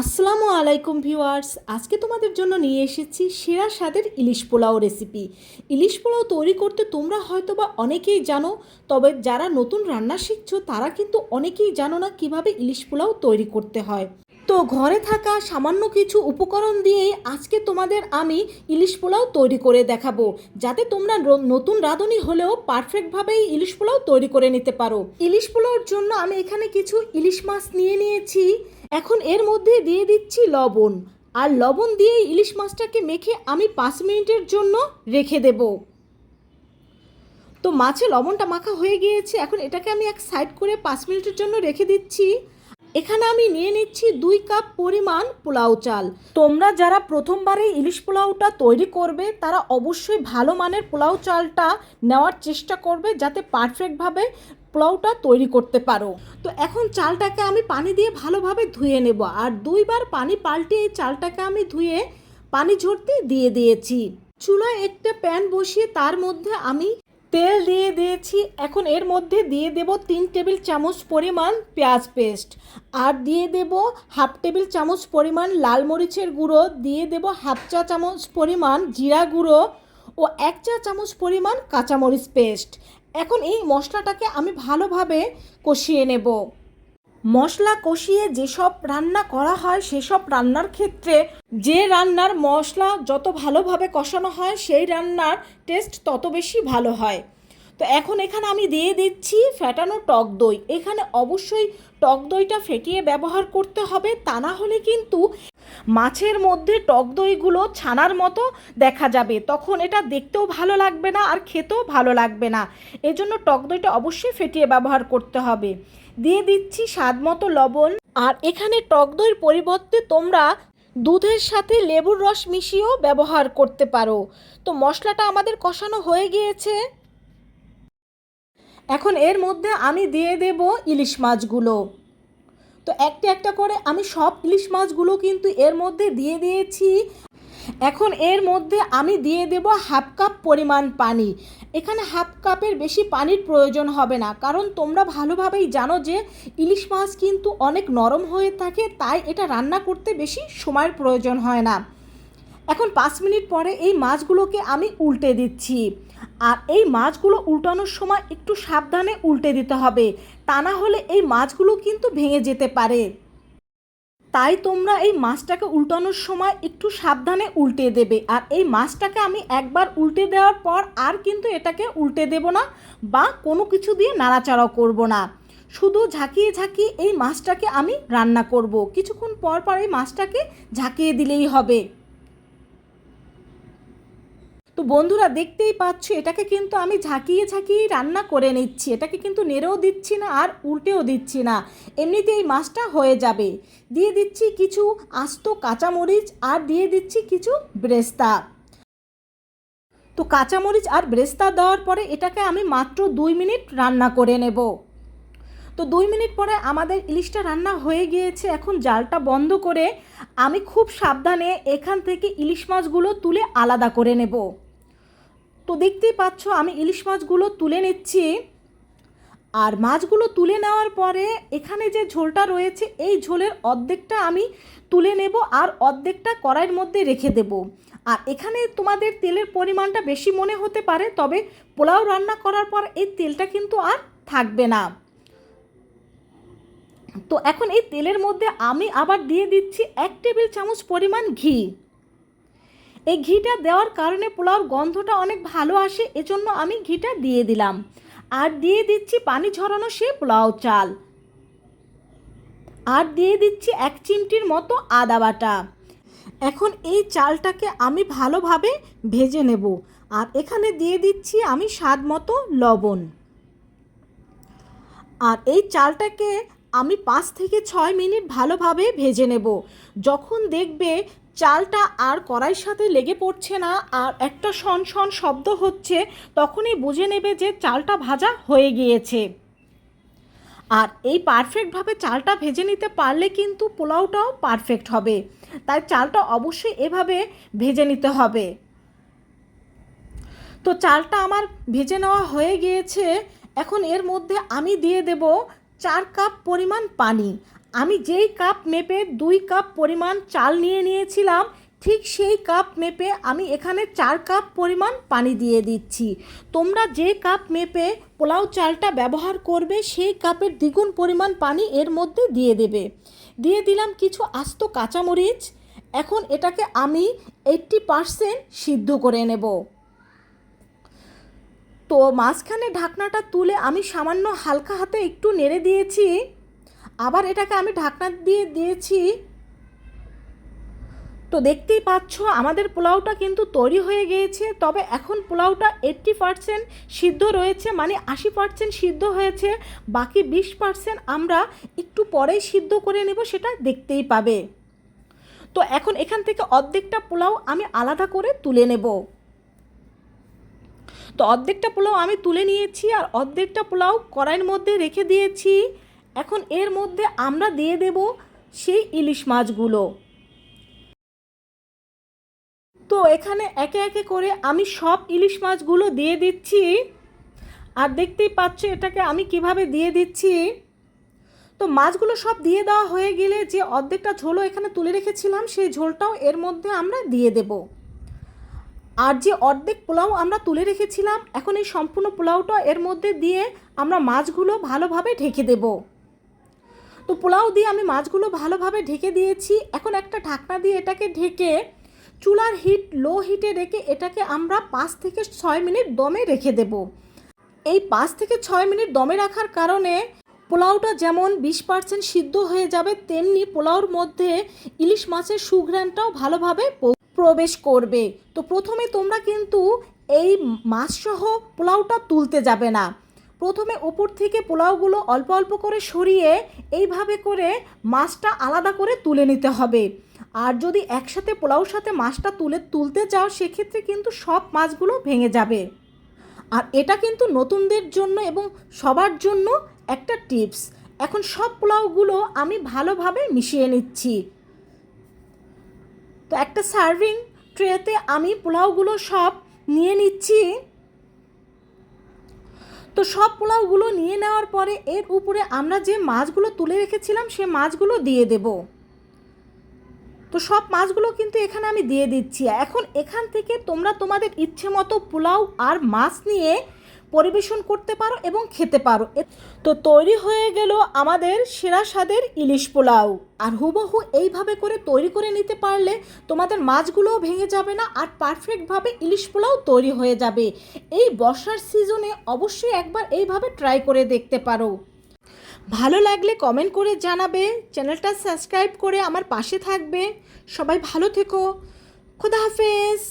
আসসালামু আলাইকুম ভিউয়ার্স, আজকে তোমাদের জন্য নিয়ে এসেছি সেরা স্বাদের ইলিশ পোলাও রেসিপি ইলিশ পোলাও তৈরি করতে তোমরা হয়তো বা অনেকেই জানো, তবে যারা নতুন রান্না শিখছো তারা কিন্তু অনেকেই জানো না কীভাবে ইলিশ পোলাও তৈরি করতে হয়। তো ঘরে থাকা সামান্য কিছু উপকরণ দিয়েই আজকে তোমাদের আমি ইলিশ পোলাও তৈরি করে দেখাবো, যাতে তোমরা নতুন রাঁধুনি হলেও পারফেক্টভাবেই ইলিশ পোলাও তৈরি করে নিতে পারো। ইলিশ পোলাওর জন্য আমি এখানে কিছু ইলিশ মাছ নিয়ে নিয়েছি। এখন এর মধ্যে দিয়ে দিচ্ছি লবণ। আর লবণ দিয়ে ইলিশ মাছটাকে মেখে আমি পাঁচ মিনিটের জন্য রেখে দেব। তো মাছে লবণটা মাখা হয়ে গিয়েছে, এখন এটাকে আমি এক সাইড করে পাঁচ মিনিটের জন্য রেখে দিচ্ছি। এখানে আমি নিয়ে নিচ্ছি দুই কাপ পরিমাণ পোলাও চাল। তোমরা যারা প্রথমবারে ইলিশ পোলাওটা তৈরি করবে, তারা অবশ্যই ভালো মানের পোলাও চালটা নেওয়ার চেষ্টা করবে যাতে পারফেক্টভাবে পোলাওটা তৈরি করতে পারো। তো এখন চালটাকে আমি পানি দিয়ে ভালোভাবে ধুয়ে নেব আর দুইবার পানি পাল্টে এই চালটাকে আমি ধুয়ে পানি ঝরতে দিয়ে দিয়েছি। চুলায় একটা প্যান বসিয়ে তার মধ্যে আমি তেল দিয়ে দিয়েছি। এখন এর মধ্যে দিয়ে দেব তিন টেবিল চামচ পরিমাণ পেঁয়াজ পেস্ট। আর দিয়ে দেব হাফ টেবিল চামচ পরিমাণ লাল মরিচের গুঁড়ো। দিয়ে দেব হাফ চা চামচ পরিমাণ জিরা গুঁড়ো ও এক চা চামচ পরিমাণ কাঁচামরিচ পেস্ট। এখন এই মশলাটাকে আমি ভালোভাবে কষিয়ে নেব। মশলা কষিয়ে যেসব রান্না করা হয়, সেসব রান্নার ক্ষেত্রে যে রান্নার মশলা যত ভালোভাবে কষানো হয়, সেই রান্নার টেস্ট তত বেশি ভালো হয়। তো এখন এখানে আমি দিয়ে দিচ্ছি ফ্যাটানো টক দই। এখানে অবশ্যই টক দইটা ফেটিয়ে ব্যবহার করতে হবে, তা না হলে কিন্তু মাছের মধ্যে টক দইগুলো ছানার মতো দেখা যাবে। তখন এটা দেখতেও ভালো লাগবে না আর খেতেও ভালো লাগবে না। এজন্য টক দইটা অবশ্যই ফেটিয়ে ব্যবহার করতে হবে। দিয়ে দিচ্ছি স্বাদ মতো লবণ। আর এখানে টক দইয়ের পরিবর্তে তোমরা দুধের সাথে লেবুর রস মিশিয়েও ব্যবহার করতে পারো। তো মশলাটা আমাদের কষানো হয়ে গিয়েছে। এখন এর মধ্যে আমি দিয়ে দেব ইলিশ মাছগুলো। তো একটা একটা করে আমি সব ইলিশ মাছগুলো কিন্তু এর মধ্যে দিয়ে দিয়েছি। এখন এর মধ্যে আমি দিয়ে দেব হাফ কাপ পরিমাণ পানি। এখানে হাফ কাপের বেশি পানির প্রয়োজন হবে না, কারণ তোমরা ভালোভাবেই জানো যে ইলিশ মাছ কিন্তু অনেক নরম হয়ে থাকে, তাই এটা রান্না করতে বেশি সময়ের প্রয়োজন হয় না। এখন পাঁচ মিনিট পরে এই মাছগুলোকে আমি উল্টে দিচ্ছি। আর এই মাছগুলো উল্টানোর সময় একটু সাবধানে উল্টে দিতে হবে, তা না হলে এই মাছগুলো কিন্তু ভেঙে যেতে পারে। তাই তোমরা এই মাছটাকে উল্টানোর সময় একটু সাবধানে উল্টে দেবে। আর এই মাছটাকে আমি একবার উল্টে দেওয়ার পর আর কিন্তু এটাকে উল্টে দেব না বা কোনো কিছু দিয়ে নাড়াচাড়াও করব না। শুধু ঝাঁকিয়ে ঝাঁকিয়ে এই মাছটাকে আমি রান্না করব। কিছুক্ষণ পর পর এই মাছটাকে ঝাঁকিয়ে দিলেই হবে। তো বন্ধুরা দেখতেই পাচ্ছ, এটাকে কিন্তু আমি ঝাঁকিয়ে ঝাঁকিয়ে রান্না করে নিচ্ছি। এটাকে কিন্তু নেড়েও দিচ্ছি না আর উল্টেও দিচ্ছি না। এমনিতে এই মাছটা হয়ে যাবে। দিয়ে দিচ্ছি কিছু আস্ত কাঁচামরিচ আর দিয়ে দিচ্ছি কিছু ব্রেস্তা। তো কাঁচামরিচ আর ব্রেস্তা দেওয়ার পরে এটাকে আমি মাত্র দুই মিনিট রান্না করে নেব। তো দুই মিনিট পরে আমাদের ইলিশটা রান্না হয়ে গিয়েছে। এখন জালটা বন্ধ করে আমি খুব সাবধানে এখান থেকে ইলিশ মাছগুলো তুলে আলাদা করে নেব। তো দেখতেই পাচ্ছ, আমি ইলিশ মাছগুলো তুলে নিচ্ছি। আর মাছগুলো তুলে নেওয়ার পরে এখানে যে ঝোলটা রয়েছে, এই ঝোলের অর্ধেকটা আমি তুলে নেব আর অর্ধেকটা কড়াইয়ের মধ্যে রেখে দেব। আর এখানে তোমাদের তেলের পরিমাণটা বেশি মনে হতে পারে, তবে পোলাও রান্না করার পর এই তেলটা কিন্তু আর থাকবে না। তো এখন এই তেলের মধ্যে আমি আবার দিয়ে দিচ্ছি এক টেবিল চামচ পরিমাণ ঘি। এই ঘিটা দেওয়ার কারণে পোলাওর গন্ধটা অনেক ভালো আসে, এজন্য আমি ঘিটা দিয়ে দিলাম। আর দিয়ে দিচ্ছি পানি ঝরানো সে পোলাও চাল। আর দিয়ে দিচ্ছি এক চিমটির মতো আদা বাটা। এখন এই চালটাকে আমি ভালোভাবে ভেজে নেব। আর এখানে দিয়ে দিচ্ছি আমি স্বাদ মতো লবণ। আর এই চালটাকে আমি পাঁচ থেকে ছয় মিনিট ভালোভাবে ভেজে নেব। যখন দেখবে চালটা আর কড়াইয়ের সাথে লেগে পড়ছে না আর একটা শন শন শব্দ হচ্ছে, তখনই বুঝে নেবে যে চালটা ভাজা হয়ে গিয়েছে। আর এই পারফেক্টভাবে চালটা ভেজে নিতে পারলে কিন্তু পোলাওটাও পারফেক্ট হবে। তাই চালটা অবশ্যই এভাবে ভেজে নিতে হবে। তো চালটা আমার ভেজে নেওয়া হয়ে গিয়েছে। এখন এর মধ্যে আমি দিয়ে দেব চার কাপ পরিমাণ পানি। আমি যেই কাপ মেপে দুই কাপ পরিমাণ চাল নিয়ে নিয়েছিলাম, ঠিক সেই কাপ মেপে আমি এখানে চার কাপ পরিমাণ পানি দিয়ে দিচ্ছি। তোমরা যে কাপ মেপে পোলাও চালটা ব্যবহার করবে, সেই কাপের দ্বিগুণ পরিমাণ পানি এর মধ্যে দিয়ে দেবে। দিয়ে দিলাম কিছু আস্ত কাঁচামরিচ। এখন এটাকে আমি এইট্টি পারসেন্ট সিদ্ধ করে নেব। তো মাঝখানে ঢাকনাটা তুলে আমি সামান্য হালকা হাতে একটু নেড়ে দিয়েছি। আবার এটাকে আমি ঢাকনা দিয়ে দিয়েছি। তো দেখতেই পাচ্ছ, আমাদের পোলাওটা কিন্তু তৈরি হয়ে গিয়েছে, তবে এখন পোলাওটা এইট্টি পারসেন্ট সিদ্ধ রয়েছে মানে আশি পারসেন্ট সিদ্ধ হয়েছে, বাকি বিশ পারসেন্ট আমরা একটু পরেই সিদ্ধ করে নেব, সেটা দেখতেই পাবে। তো এখন এখান থেকে অর্ধেকটা পোলাও আমি আলাদা করে তুলে নেব। তো অর্ধেকটা পোলাও আমি তুলে নিয়েছি, আর অর্ধেকটা পোলাও কড়াইয়ের মধ্যে রেখে দিয়েছি। এখন এর মধ্যে আমরা দিয়ে দেব সেই ইলিশ মাছগুলো। তো এখানে একে একে করে আমি সব ইলিশ মাছগুলো দিয়ে দিচ্ছি। আর দেখতেই পাচ্ছ এটাকে আমি কীভাবে দিয়ে দিচ্ছি। তো মাছগুলো সব দিয়ে দেওয়া হয়ে গেলে যে অর্ধেকটা ঝোলও এখানে তুলে রেখেছিলাম, সেই ঝোলটাও এর মধ্যে আমরা দিয়ে দেব। আর যে অর্ধেক পোলাও আমরা তুলে রেখেছিলাম, এখন এই সম্পূর্ণ পোলাওটা এর মধ্যে দিয়ে আমরা মাছগুলো ভালোভাবে ঢেকে দেব। তো পোলাও দিয়ে আমি মাছগুলো ভালোভাবে ঢেকে দিয়েছি। এখন একটা ঢাকনা দিয়ে এটাকে ঢেকে চুলার হিট, লো হিটে রেখে এটাকে আমরা পাঁচ থেকে ছয় মিনিট দমে রেখে দেব। এই পাঁচ থেকে ছয় মিনিট দমে রাখার কারণে পোলাওটা যেমন বিশ পার্সেন্ট সিদ্ধ হয়ে যাবে, তেমনি পোলাওর মধ্যে ইলিশ মাছের সুঘ্রাণটাও ভালোভাবে প্রবেশ করবে। তো প্রথমে তোমরা কিন্তু এই মাছসহ পোলাওটা তুলতে যাবে না। প্রথমে ওপর থেকে পোলাওগুলো অল্প অল্প করে সরিয়ে এইভাবে করে মাছটা আলাদা করে তুলে নিতে হবে। আর যদি একসাথে পোলাওর সাথে মাছটা তুলে তুলতে চাও, সেক্ষেত্রে কিন্তু সব মাছগুলো ভেঙে যাবে। আর এটা কিন্তু নতুনদের জন্য এবং সবার জন্য একটা টিপস। এখন সব পোলাওগুলো আমি ভালোভাবে মিশিয়ে নিচ্ছি। তো একটা সার্ভিং ট্রেতে আমি পোলাওগুলো সব নিয়ে নিচ্ছি। তো সব পোলাওগুলো নিয়ে নেওয়ার পরে এর উপরে আমরা যে মাছগুলো তুলে রেখেছিলাম, সে মাছগুলো দিয়ে দেব। তো সব মাছগুলো কিন্তু এখানে আমি দিয়ে দিচ্ছি। এখন এখান থেকে তোমরা তোমাদের ইচ্ছে মতো পোলাও আর মাছ নিয়ে পরিবেশন করতে পারো এবং খেতে পারো। তো তৈরি হয়ে গেল আমাদের সেরা স্বাদের ইলিশ পোলাও। আর হুবহু এইভাবে করে তৈরি করে নিতে পারলে তোমাদের মাছগুলোও ভেঙে যাবে না আর পারফেক্টভাবে ইলিশ পোলাও তৈরি হয়ে যাবে। এই বর্ষার সিজনে অবশ্যই একবার এইভাবে ট্রাই করে দেখতে পারো। ভালো লাগলে কমেন্ট করে জানাবে, চ্যানেলটা সাবস্ক্রাইব করে আমার পাশে থাকবে। সবাই ভালো থেকো। খুদা হাফেজ।